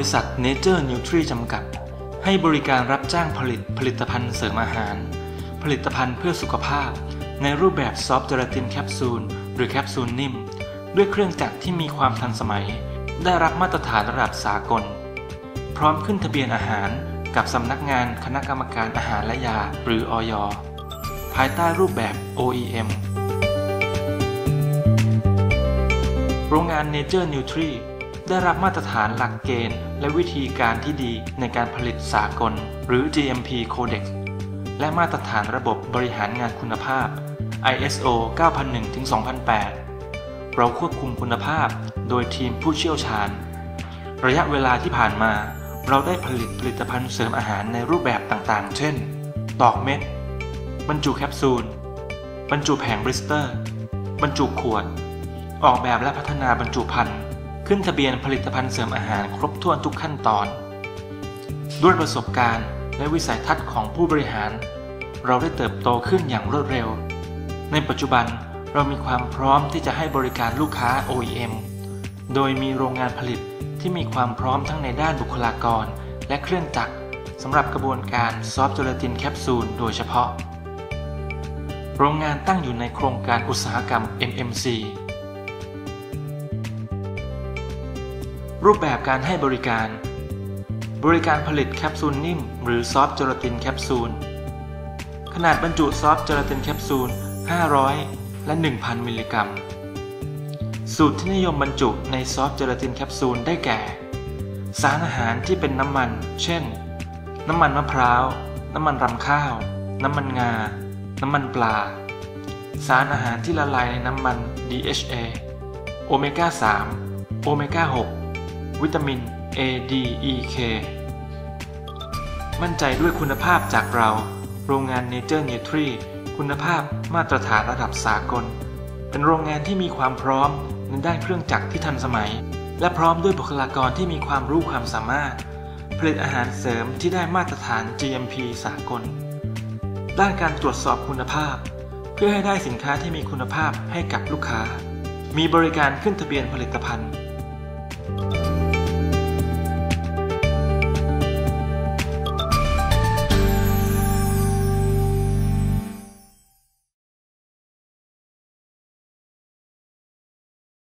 ริษัท Nature Nutri จำกัด ให้บริการรับจ้างผลิตผลิตภัณฑ์เสริมอาหาร ผลิตภัณฑ์เพื่อสุขภาพ ในรูปแบบซอฟต์เจลาตินแคปซูลหรือแคปซูลนิ่ม ด้วยเครื่องจักรที่มีความทันสมัย ได้รับมาตรฐานระดับสากล พร้อมขึ้นทะเบียนอาหารกับสำนักงานคณะกรรมการอาหารและยา หรืออยภายใต้รูปแบบ OEM โรงงาน Nature Nutri ได้รับมาตรฐานหลักเกณฑ์ และวิธีการที่ดีในการผลิตสากล หรือ GMP Codex และมาตรฐานระบบบริหารงานคุณภาพ ISO 9001-2008 เราควบคุมคุณภาพโดยทีมผู้เชี่ยวชาญ ระยะเวลาที่ผ่านมา เราได้ผลิตผลิตภัณฑ์เสริมอาหารในรูปแบบต่างๆ เช่น ตอกเม็ด บรรจุแคปซูล บรรจุแผงบริสเตอร์ บรรจุขวด ออกแบบและพัฒนาบรรจุภัณฑ์ ขึ้นทะเบียนผลิตภัณฑ์เสริมอาหารครบถ้วนทุกขั้นตอน ด้วยประสบการณ์และวิสัยทัศน์ของผู้บริหาร เราได้เติบโตขึ้นอย่างรวดเร็ว ในปัจจุบันเรามีความพร้อมที่จะให้บริการลูกค้า OEM โดยมีโรงงานผลิตที่มีความพร้อมทั้งในด้านบุคลากร และเครื่องจักรสำหรับกระบวนการซอฟต์เจลาตินแคปซูลโดยเฉพาะ โรงงานตั้งอยู่ในโครงการอุตสาหกรรม MMC รูปแบบการให้บริการ บริการผลิตแคปซูลนิ่ม หรือซอฟต์เจลาตินแคปซูล ขนาดบรรจุซอฟต์เจลาตินแคปซูล 500 และ 1,000 มิลลิกรัม สูตรที่นิยมบรรจุในซอฟต์เจลาตินแคปซูลได้แก่ สารอาหารที่เป็นน้ำมัน เช่น น้ำมันมะพร้าว น้ำมันรำข้าว น้ำมันงา น้ำมันปลา สารอาหารที่ละลายในน้ำมัน DHA โอเมก้า 3 โอเมก้า 6 วิตามิน A D E K มั่นใจด้วยคุณภาพจากเรา โรงงาน Nature Nutri คุณภาพมาตรฐานระดับสากล เป็นโรงงานที่มีความพร้อมในด้านเครื่องจักรที่ทันสมัย และพร้อมด้วยบุคลากรที่มีความรู้ความสามารถ ผลิตอาหารเสริมที่ได้มาตรฐาน GMP สากล ด้านการตรวจสอบคุณภาพ เพื่อให้ได้สินค้าที่มีคุณภาพให้กับลูกค้า มีบริการขึ้นทะเบียนผลิตภัณฑ์